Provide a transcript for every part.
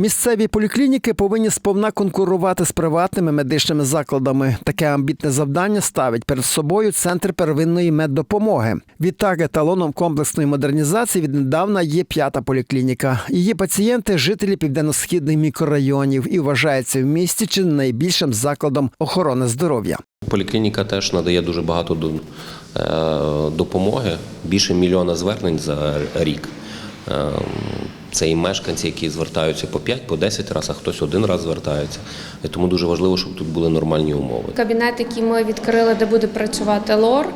Місцеві поліклініки повинні сповна конкурувати з приватними медичними закладами. Таке амбітне завдання ставить перед собою центр первинної меддопомоги. Відтак, еталоном комплексної модернізації віднедавна є п'ята поліклініка. Її пацієнти жителі південно-східних мікрорайонів і вважаються в місті чи найбільшим закладом охорони здоров'я. Поліклініка теж надає дуже багато е, допомоги, більше мільйона звернень за рік. Це і мешканці, які звертаються по 5, по 10 разів, а хтось один раз звертається. І тому дуже важливо, щоб тут були нормальні умови. Кабінет, який ми відкрили, де буде працювати лор,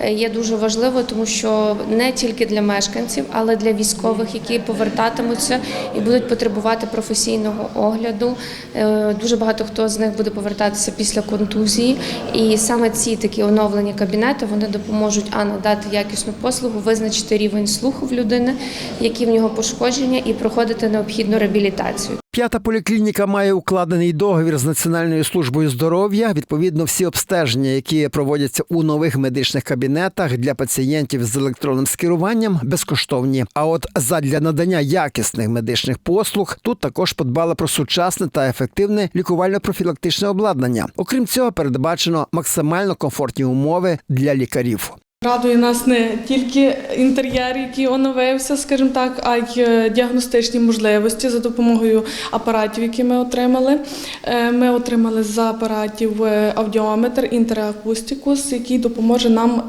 е, є дуже важливо, тому що не тільки для мешканців, але для військових, які повертатимуться і будуть потребувати професійного огляду. Е, Дуже багато хто з них буде повертатися після контузії, і саме ці такі оновлені кабінети вони допоможуть а надати якісну послугу, визначити рівень слуху в людини, які в нього пошкодження, і проходити необхідну реабілітацію. П'ята поліклініка має укладений договір з Національною службою здоров'я. Відповідно, всі обстеження, які проводяться у нових медичних кабінетах для пацієнтів з електронним скеруванням, безкоштовні. А от задля надання якісних медичних послуг тут також подбали про сучасне та ефективне лікувально-профілактичне обладнання. Окрім цього, передбачено максимально комфортні умови для лікарів. Радує нас не тільки інтер'єр, який оновився, скажімо так, а й е, діагностичні можливості за допомогою апаратів, які ми отримали. Е, Ми отримали з апаратів е, аудіометр інтеракустикус, який допоможе нам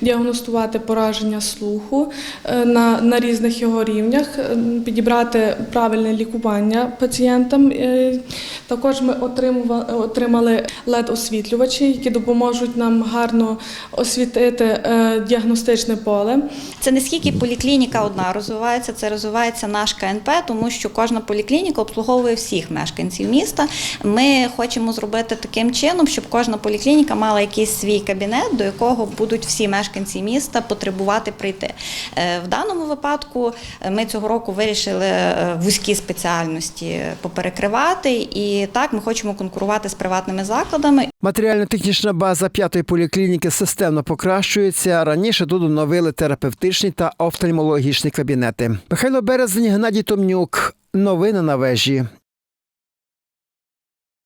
діагностувати пораження слуху на, на різних його рівнях, підібрати правильне лікування пацієнтам. Також ми отримали LED-освітлювачі, які допоможуть нам гарно освітити е, діагностичне поле. Це не скільки поліклініка одна розвивається, це розвивається наш КНП, тому що кожна поліклініка обслуговує всіх мешканців міста. Ми хочемо зробити таким чином, щоб кожна поліклініка мала якийсь свій кабінет, до якого будуть всі мешканці міста потребувати прийти. Е, В даному випадку е, ми цього року вирішили вузькі спеціальності поперекривати, і так ми хочемо конкурувати з приватними закладами. Матеріально-технічна база п'ятої поліклініки системно покращується. Раніше тут оновили терапевтичні та офтальмологічні кабінети. Михайло Березень, Геннадій Томнюк. Новини на вежі.